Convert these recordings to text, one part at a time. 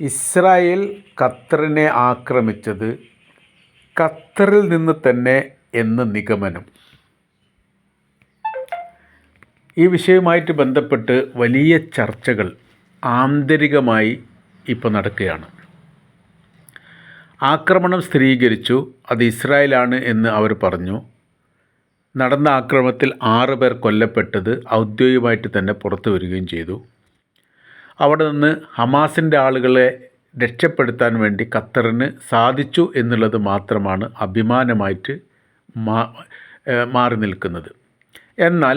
Israel ഖത്തറിനെ ആക്രമിച്ചത് ഖത്തറിൽ നിന്ന് തന്നെ എന്ന് നിഗമനം. ഈ വിഷയവുമായിട്ട് ബന്ധപ്പെട്ട് വലിയ ചർച്ചകൾ ആന്തരികമായി ഇപ്പോൾ നടക്കുകയാണ്. ആക്രമണം സ്ഥിരീകരിച്ചു അത് ഇസ്രായേലാണ് എന്ന് അവർ പറഞ്ഞു. നടന്ന ആക്രമണത്തിൽ ആറ് പേർ കൊല്ലപ്പെട്ടത് ഔദ്യോഗികമായിട്ട് തന്നെ പുറത്തു വരികയും ചെയ്തു. അവിടെ നിന്ന് ഹമാസിന്റെ ആളുകളെ രക്ഷപ്പെടുത്താൻ വേണ്ടി ഖത്തറിന് സാധിച്ചു എന്നുള്ളത് മാത്രമാണ് അഭിമാനമായിട്ട് മാറി നിൽക്കുന്നത്. എന്നാൽ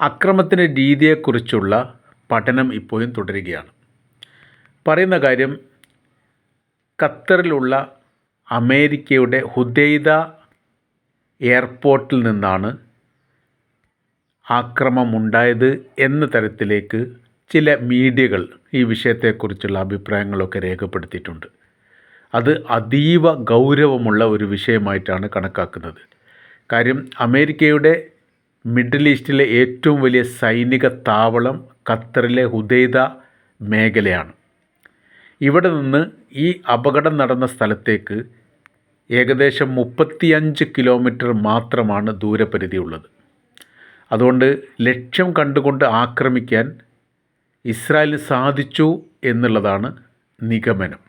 അക്രമത്തിന്റെ രീതിയെക്കുറിച്ചുള്ള പഠനം ഇപ്പോഴും തുടരുകയാണ്. പറയുന്ന കാര്യം ഖത്തറിലുള്ള അമേരിക്കയുടെ ഹുദൈദ എയർപോർട്ടിൽ നിന്നാണ് ആക്രമമുണ്ടായത് എന്ന തരത്തിലേക്ക് ചില മീഡിയകൾ ഈ വിഷയത്തെക്കുറിച്ചുള്ള അഭിപ്രായങ്ങളൊക്കെ രേഖപ്പെടുത്തിയിട്ടുണ്ട്. അത് അതീവ ഗൗരവമുള്ള ഒരു വിഷയമായിട്ടാണ് കണക്കാക്കുന്നത്. കാര്യം അമേരിക്കയുടെ മിഡിൽ ഈസ്റ്റിലെ ഏറ്റവും വലിയ സൈനിക താവളം ഖത്തറിലെ ഹുദൈദ മേഖലയാണ്. ഇവിടെ നിന്ന് ഈ അപകടം നടന്ന സ്ഥലത്തേക്ക് ഏകദേശം മുപ്പത്തിയഞ്ച് കിലോമീറ്റർ മാത്രമാണ് ദൂരപരിധിയുള്ളത്. അതുകൊണ്ട് ലക്ഷ്യം കണ്ടുകൊണ്ട് ആക്രമിക്കാൻ ഇസ്രായേലിന് സാധിച്ചു എന്നുള്ളതാണ് നിഗമനം.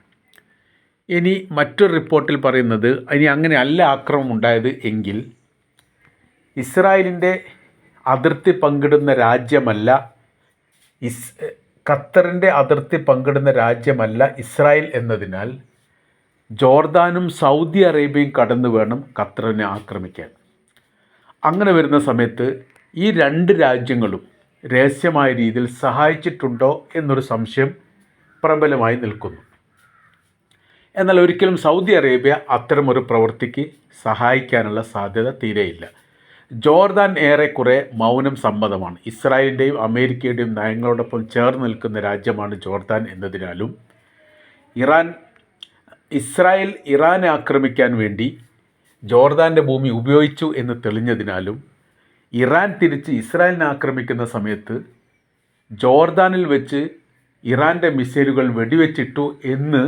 ഇനി മറ്റൊരു റിപ്പോർട്ടിൽ പറയുന്നത് ഇനി അങ്ങനെ അല്ല ആക്രമം ഉണ്ടായത് എങ്കിൽ ഇസ്രായേലിന്റെ അതിർത്തി പങ്കിടുന്ന രാജ്യമല്ല ഇസ് ഖത്തറിന്റെ അതിർത്തി പങ്കിടുന്ന രാജ്യമല്ല ഇസ്രായേൽ എന്നതിനാൽ ജോർദാനും സൗദി അറേബ്യയും കടന്നു വേണം ഖത്തറിനെ ആക്രമിക്കാൻ. അങ്ങനെ വരുന്ന സമയത്ത് ഈ രണ്ട് രാജ്യങ്ങളും രഹസ്യമായ രീതിയിൽ സഹായിച്ചിട്ടുണ്ടോ എന്നൊരു സംശയം പ്രബലമായി നിൽക്കുന്നു. എന്നാൽ ഒരിക്കലും സൗദി അറേബ്യ അത്തരമൊരു പ്രവൃത്തിക്ക് സഹായിക്കാനുള്ള സാധ്യത തീരെയില്ല. ജോർദാൻ ഏറെക്കുറെ മൗനം സമ്മതമാണ്. ഇസ്രായേലിന്റെയും അമേരിക്കയുടെയും നയങ്ങളോടൊപ്പം ചേർന്ന് നിൽക്കുന്ന രാജ്യമാണ് ജോർദാൻ എന്നതിനാലും ഇറാൻ ഇസ്രായേൽ ഇറാനെ ആക്രമിക്കാൻ വേണ്ടി ജോർദാന്റെ ഭൂമി ഉപയോഗിച്ചു എന്ന് തെളിഞ്ഞതിനാലും ഇറാൻ തിരിച്ച് ഇസ്രായേലിനെ ആക്രമിക്കുന്ന സമയത്ത് ജോർദാനിൽ വെച്ച് ഇറാന്റെ മിസൈലുകൾ വെടിവെച്ചിട്ടു എന്ന്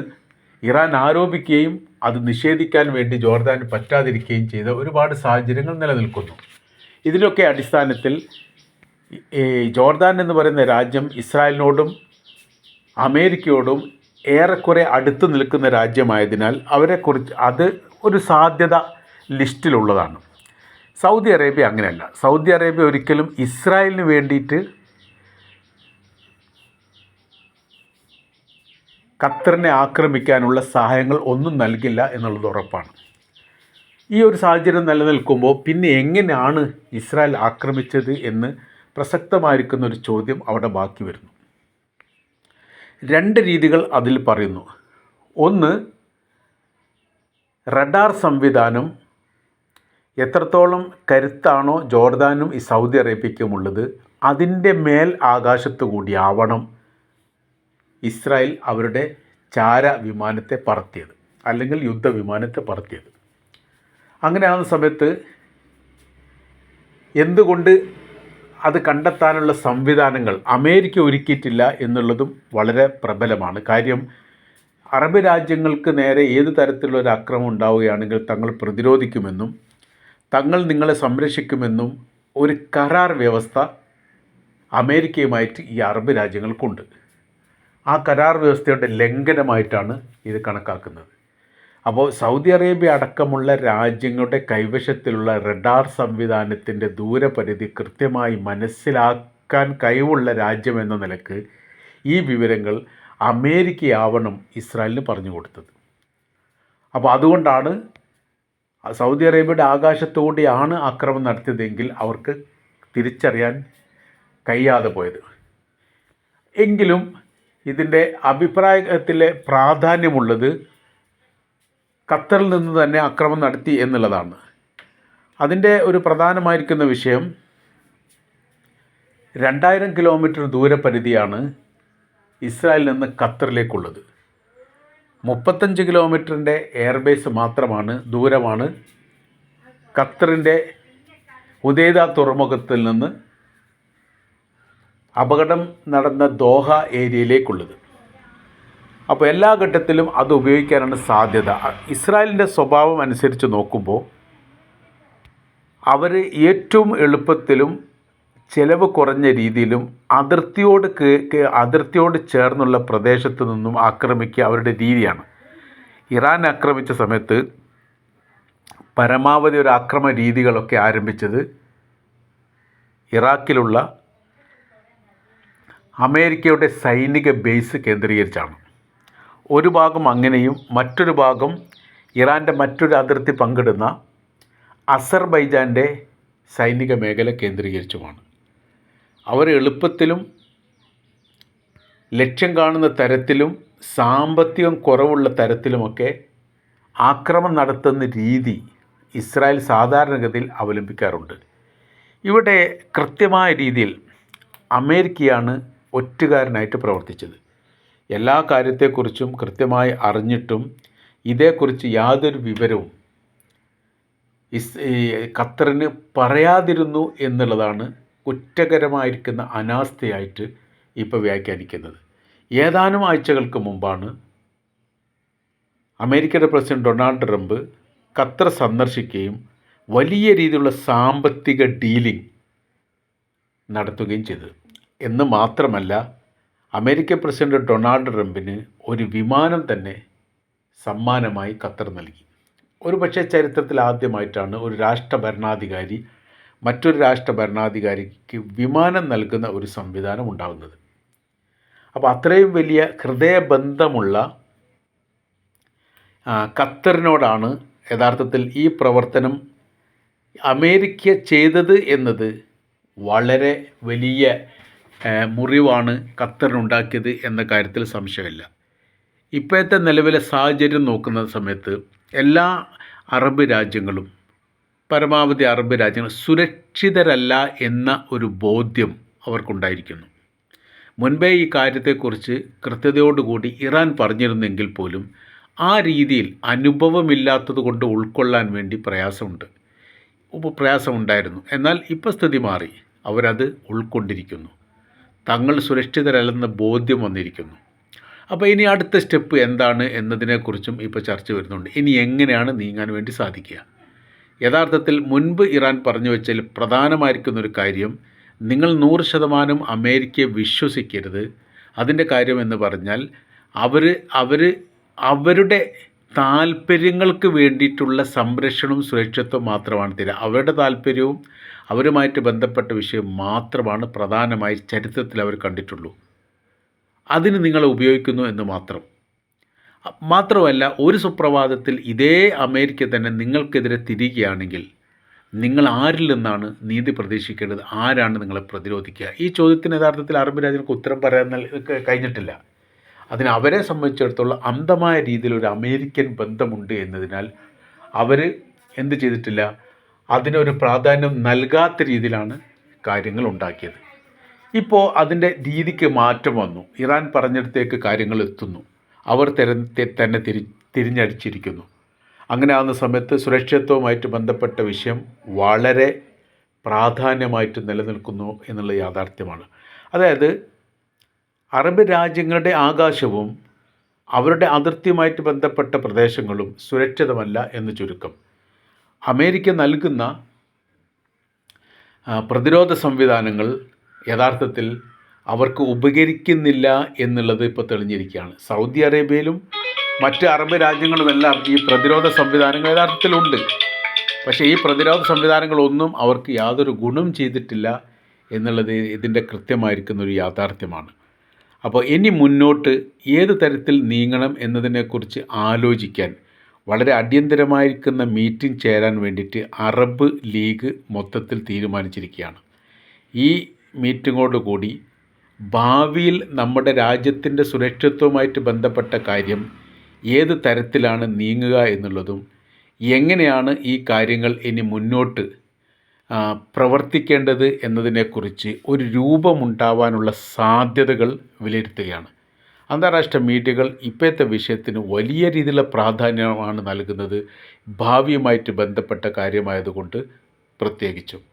ഇറാൻ ആരോപിക്കുകയും അത് നിഷേധിക്കാൻ വേണ്ടി ജോർദാന് പറ്റാതിരിക്കുകയും ചെയ്ത ഒരുപാട് സാഹചര്യങ്ങൾ നിലനിൽക്കുന്നു. ഇതിലൊക്കെ അടിസ്ഥാനത്തിൽ ജോർദാൻ എന്ന് പറയുന്ന രാജ്യം ഇസ്രായേലിനോടും അമേരിക്കയോടും ഏറെക്കുറെ അടുത്ത് നിൽക്കുന്ന രാജ്യമായതിനാൽ അവരെക്കുറിച്ച് അത് ഒരു സാധ്യത ലിസ്റ്റിലുള്ളതാണ്. സൗദി അറേബ്യ അങ്ങനെയല്ല. സൗദി അറേബ്യ ഒരിക്കലും ഇസ്രായേലിന് വേണ്ടിയിട്ട് ഖത്തറിനെ ആക്രമിക്കാനുള്ള സഹായങ്ങൾ ഒന്നും നൽകില്ല എന്നുള്ളത് ഉറപ്പാണ്. ഈ ഒരു സാഹചര്യം നിലനിൽക്കുമ്പോൾ പിന്നെ എങ്ങനെയാണ് ഇസ്രായേൽ ആക്രമിച്ചത് എന്ന് പ്രസക്തമായിരിക്കുന്ന ഒരു ചോദ്യം അവിടെ ബാക്കി വരുന്നു. രണ്ട് രീതികൾ അതിൽ പറയുന്നു. ഒന്ന് റഡാർ സംവിധാനം എത്രത്തോളം കരുത്താണോ ജോർദാനും ഈ സൗദി അറേബ്യയ്ക്കുമുള്ളത് അതിന്റെ മേൽ ആകാശത്തു കൂടി ആവണം ഇസ്രായേൽ അവരുടെ ചാര വിമാനത്തെ പറത്തിയത് അല്ലെങ്കിൽ യുദ്ധ വിമാനത്തെ പറത്തിയത്. അങ്ങനെ ആകുന്ന സമയത്ത് എന്തുകൊണ്ട് അത് കണ്ടെത്താനുള്ള സംവിധാനങ്ങൾ അമേരിക്ക ഒരുക്കിയിട്ടില്ല എന്നുള്ളതും വളരെ പ്രബലമാണ്. കാര്യം അറബ് രാജ്യങ്ങൾക്ക് നേരെ ഏത് തരത്തിലുള്ള ഒരു അക്രമം ഉണ്ടാവുകയാണെങ്കിൽ തങ്ങൾ പ്രതിരോധിക്കുമെന്നും തങ്ങൾ നിങ്ങളെ സംരക്ഷിക്കുമെന്നും ഒരു കരാർ വ്യവസ്ഥ അമേരിക്കയുമായിട്ട് ഈ അറബ് രാജ്യങ്ങൾക്കുണ്ട്. ആ കരാർ വ്യവസ്ഥയുടെ ലംഘനമായിട്ടാണ് ഇത് കണക്കാക്കുന്നത്. അപ്പോൾ സൗദി അറേബ്യ അടക്കമുള്ള രാജ്യങ്ങളുടെ കൈവശത്തിലുള്ള റഡാർ സംവിധാനത്തിന്റെ ദൂരപരിധി കൃത്യമായി മനസ്സിലാക്കാൻ കഴിവുള്ള രാജ്യം എന്ന നിലയ്ക്ക് ഈ വിവരങ്ങൾ അമേരിക്കയാവണം ഇസ്രായേലിന് പറഞ്ഞു കൊടുത്തത്. അപ്പോൾ അതുകൊണ്ടാണ് സൗദി അറേബ്യയുടെ ആകാശത്തോടെയാണ് ആക്രമണം നടത്തിയതെങ്കിൽ അവർക്ക് തിരിച്ചറിയാൻ കഴിയാതെ പോയത്. എങ്കിലും ഇതിന്റെ അഭിപ്രായത്തിലെ പ്രാധാന്യമുള്ളത് ഖത്തറിൽ നിന്ന് തന്നെ ആക്രമണം നടത്തി എന്നുള്ളതാണ്. അതിന്റെ ഒരു പ്രധാനമായിരിക്കുന്ന വിഷയം രണ്ടായിരം കിലോമീറ്റർ ദൂരപരിധിയാണ് ഇസ്രായേലിൽ നിന്ന് ഖത്തറിലേക്കുള്ളത്. മുപ്പത്തഞ്ച് കിലോമീറ്ററിന്റെ എയർബേസ് മാത്രമാണ് ദൂരമാണ്. ഖത്തറിന്റെ ഉദയദ തുറമുഖത്തിൽ നിന്ന് അപകടം നടന്ന ദോഹ ഏരിയയിലേക്കുള്ളത്. അപ്പോൾ എല്ലാ ഘട്ടത്തിലും അത് ഉപയോഗിക്കാനാണ് സാധ്യത. ഇസ്രായേലിന്റെ സ്വഭാവം അനുസരിച്ച് നോക്കുമ്പോൾ അവർ ഏറ്റവും എളുപ്പത്തിലും ചിലവ് കുറഞ്ഞ രീതിയിലും അതിർത്തിയോട് അതിർത്തിയോട് ചേർന്നുള്ള പ്രദേശത്ത് നിന്നും ആക്രമിക്കുക അവരുടെ രീതിയാണ്. ഇറാൻ ആക്രമിച്ച സമയത്ത് പരമാവധി ഒരു ആക്രമ രീതികളൊക്കെ ആരംഭിച്ചത് ഇറാഖിലുള്ള അമേരിക്കയുടെ സൈനിക ബേസ് കേന്ദ്രീകരിച്ചാണ്. ഒരു ഭാഗം അങ്ങനെയും മറ്റൊരു ഭാഗം ഇറാന്റെ മറ്റൊരു അതിർത്തി പങ്കിടുന്ന അസർബൈജാന്റെ സൈനിക മേഖല കേന്ദ്രീകരിച്ചുമാണ്. അവർ എളുപ്പത്തിലും ലക്ഷ്യം കാണുന്ന തരത്തിലും സാമ്പത്തികം കുറവുള്ള തരത്തിലുമൊക്കെ ആക്രമണം നടത്തുന്ന രീതി ഇസ്രായേൽ സാധാരണഗതിയിൽ അവലംബിക്കാറുണ്ട്. ഇവിടെ കൃത്യമായ രീതിയിൽ അമേരിക്കയാണ് ഒറ്റുകാരനായിട്ട് പ്രവർത്തിച്ചത്. എല്ലാ കാര്യത്തെക്കുറിച്ചും കൃത്യമായി അറിഞ്ഞിട്ടും ഇതേക്കുറിച്ച് യാതൊരു വിവരവും ഇസ് ഖത്തറിന് പറയാതിരുന്നു എന്നുള്ളതാണ് കുറ്റകരമായിരിക്കുന്ന അനാസ്ഥയായിട്ട് ഇപ്പോൾ വ്യാഖ്യാനിക്കുന്നത്. ഏതാനും ആഴ്ചകൾക്ക് മുമ്പാണ് അമേരിക്കയുടെ പ്രസിഡന്റ് ഡൊണാൾഡ് ട്രംപ് ഖത്തർ സന്ദർശിക്കുകയും വലിയ രീതിയിലുള്ള സാമ്പത്തിക ഡീലിംഗ് നടത്തുകയും ചെയ്തത്. എന്ന് മാത്രമല്ല അമേരിക്കൻ പ്രസിഡന്റ് ഡൊണാൾഡ് ട്രംപിന് ഒരു വിമാനം തന്നെ സമ്മാനമായി ഖത്തർ നൽകി. ഒരു പക്ഷേ ചരിത്രത്തിൽ ആദ്യമായിട്ടാണ് ഒരു രാഷ്ട്ര ഭരണാധികാരി മറ്റൊരു രാഷ്ട്ര ഭരണാധികാരിക്ക് വിമാനം നൽകുന്ന ഒരു സംവിധാനം ഉണ്ടാകുന്നത് അപ്പോൾ അത്രയും വലിയ ഹൃദയബന്ധമുള്ള ഖത്തറിനോടാണ് യഥാർത്ഥത്തിൽ ഈ പ്രവർത്തനം അമേരിക്ക ചെയ്തത് എന്നത് വളരെ വലിയ മുറിവാണ് ഖത്തറിനുണ്ടാക്കിയത് എന്ന കാര്യത്തിൽ സംശയമില്ല. ഇപ്പോഴത്തെ നിലവിലെ സാഹചര്യം നോക്കുന്ന സമയത്ത് എല്ലാ അറബ് രാജ്യങ്ങളും പരമാവധി അറബ് രാജ്യങ്ങൾ സുരക്ഷിതരല്ല എന്ന ഒരു ബോധ്യം അവർക്കുണ്ടായിരിക്കുന്നു. മുൻപേ ഈ കാര്യത്തെക്കുറിച്ച് കൃത്യതയോടുകൂടി ഇറാൻ പറഞ്ഞിരുന്നെങ്കിൽ പോലും ആ രീതിയിൽ അനുഭവമില്ലാത്തത് കൊണ്ട് ഉൾക്കൊള്ളാൻ വേണ്ടി പ്രയാസമുണ്ട്. പ്രയാസമുണ്ടായിരുന്നു. എന്നാൽ ഇപ്പോൾ സ്ഥിതി മാറി. അവരത് ഉൾക്കൊണ്ടിരിക്കുന്നു. തങ്ങൾ സുരക്ഷിതരല്ലെന്ന ബോധ്യം വന്നിരിക്കുന്നു. അപ്പോൾ ഇനി അടുത്ത സ്റ്റെപ്പ് എന്താണ് എന്നതിനെക്കുറിച്ചും ഇപ്പോൾ ചർച്ച വരുന്നുണ്ട്. ഇനി എങ്ങനെയാണ് നീങ്ങാൻ വേണ്ടി സാധിക്കുക? യഥാർത്ഥത്തിൽ മുൻപ് ഇറാൻ പറഞ്ഞു വെച്ചാൽ പ്രധാനമായിരിക്കുന്ന ഒരു കാര്യം നിങ്ങൾ നൂറ് ശതമാനം അമേരിക്കയെ വിശ്വസിക്കരുത്. അതിന്റെ കാര്യം എന്ന് പറഞ്ഞാൽ അവർ അവർ അവരുടെ താല്പര്യങ്ങൾക്ക് വേണ്ടിയിട്ടുള്ള സംരക്ഷണവും സുരക്ഷിത്വം മാത്രമാണ് തരിക. അവരുടെ താല്പര്യവും അവരുമായിട്ട് ബന്ധപ്പെട്ട വിഷയം മാത്രമാണ് പ്രധാനമായി ചരിത്രത്തിൽ അവർ കണ്ടിട്ടുള്ളൂ. അതിന് നിങ്ങളെ ഉപയോഗിക്കുന്നു എന്ന് മാത്രം. മാത്രമല്ല ഒരു സുപ്രഭാതത്തിൽ ഇതേ അമേരിക്ക തന്നെ നിങ്ങൾക്കെതിരെ തിരികുകയാണെങ്കിൽ നിങ്ങൾ ആരിൽ നിന്നാണ് നീതി പ്രതീക്ഷിക്കേണ്ടത്? ആരാണ് നിങ്ങളെ പ്രതിരോധിക്കുക? ഈ ചോദ്യത്തിന് യഥാർത്ഥത്തിൽ അറബ് രാജ്യങ്ങൾക്ക് ഉത്തരം പറയാൻ കഴിഞ്ഞിട്ടില്ല. അതിന് അവരെ സംബന്ധിച്ചിടത്തോളം അന്ധമായ രീതിയിൽ ഒരു അമേരിക്കൻ ബന്ധമുണ്ട് എന്നതിനാൽ അവർ എന്ത് ചെയ്തിട്ടില്ല? അതിനൊരു പ്രാധാന്യം നൽകാത്ത രീതിയിലാണ് കാര്യങ്ങൾ ഉണ്ടാക്കിയത്. ഇപ്പോൾ അതിന്റെ രീതിക്ക് മാറ്റം വന്നു. ഇറാൻ പറഞ്ഞിടത്തേക്ക് കാര്യങ്ങൾ എത്തുന്നു. അവർ തെര തന്നെ തിരി തിരിഞ്ഞടിച്ചിരിക്കുന്നു. അങ്ങനെ ആകുന്ന സമയത്ത് സുരക്ഷിതത്വവുമായിട്ട് ബന്ധപ്പെട്ട വിഷയം വളരെ പ്രാധാന്യമായിട്ട് നിലനിൽക്കുന്നു എന്നുള്ള യാഥാർത്ഥ്യമാണ്. അതായത് അറബ് രാജ്യങ്ങളുടെ ആകാശവും അവരുടെ അതിർത്തിയുമായിട്ട് ബന്ധപ്പെട്ട പ്രദേശങ്ങളും സുരക്ഷിതമല്ല എന്ന് ചുരുക്കം. അമേരിക്ക നൽകുന്ന പ്രതിരോധ സംവിധാനങ്ങൾ യഥാർത്ഥത്തിൽ അവർക്ക് ഉപകരിക്കുന്നില്ല എന്നുള്ളത് ഇപ്പോൾ തെളിഞ്ഞിരിക്കുകയാണ്. സൗദി അറേബ്യയിലും മറ്റ് അറബ് രാജ്യങ്ങളുമെല്ലാം ഈ പ്രതിരോധ സംവിധാനങ്ങൾ യഥാർത്ഥത്തിലുണ്ട്. പക്ഷേ ഈ പ്രതിരോധ സംവിധാനങ്ങളൊന്നും അവർക്ക് യാതൊരു ഗുണം ചെയ്തിട്ടില്ല എന്നുള്ളത് ഇതിന്റെ കൃത്യമായിരിക്കുന്നൊരു യാഥാർത്ഥ്യമാണ്. അപ്പോൾ ഇനി മുന്നോട്ട് ഏത് തരത്തിൽ നീങ്ങണം എന്നതിനെക്കുറിച്ച് ആലോചിക്കാൻ വളരെ അടിയന്തരമായിരിക്കുന്ന മീറ്റിംഗ് ചേരാൻ വേണ്ടിയിട്ട് അറബ് ലീഗ് മൊത്തത്തിൽ തീരുമാനിച്ചിരിക്കുകയാണ്. ഈ മീറ്റിങ്ങോടുകൂടി ഭാവിയിൽ നമ്മുടെ രാജ്യത്തിന്റെ സുരക്ഷിത്വവുമായിട്ട് ബന്ധപ്പെട്ട കാര്യം ഏത് തരത്തിലാണ് നീങ്ങുക എന്നുള്ളതും എങ്ങനെയാണ് ഈ കാര്യങ്ങൾ ഇനി മുന്നോട്ട് പ്രവർത്തിക്കേണ്ടത് എന്നതിനെക്കുറിച്ച് ഒരു രൂപമുണ്ടാവാനുള്ള സാധ്യതകൾ വിലയിരുത്തുകയാണ്. അന്താരാഷ്ട്ര മീഡിയകൾ ഇപ്പോഴത്തെ വിഷയത്തിന് വലിയ രീതിയിലുള്ള പ്രാധാന്യമാണ് നൽകുന്നത്. ഭാവിയുമായിട്ട് ബന്ധപ്പെട്ട കാര്യമായതുകൊണ്ട് പ്രത്യേകിച്ചും.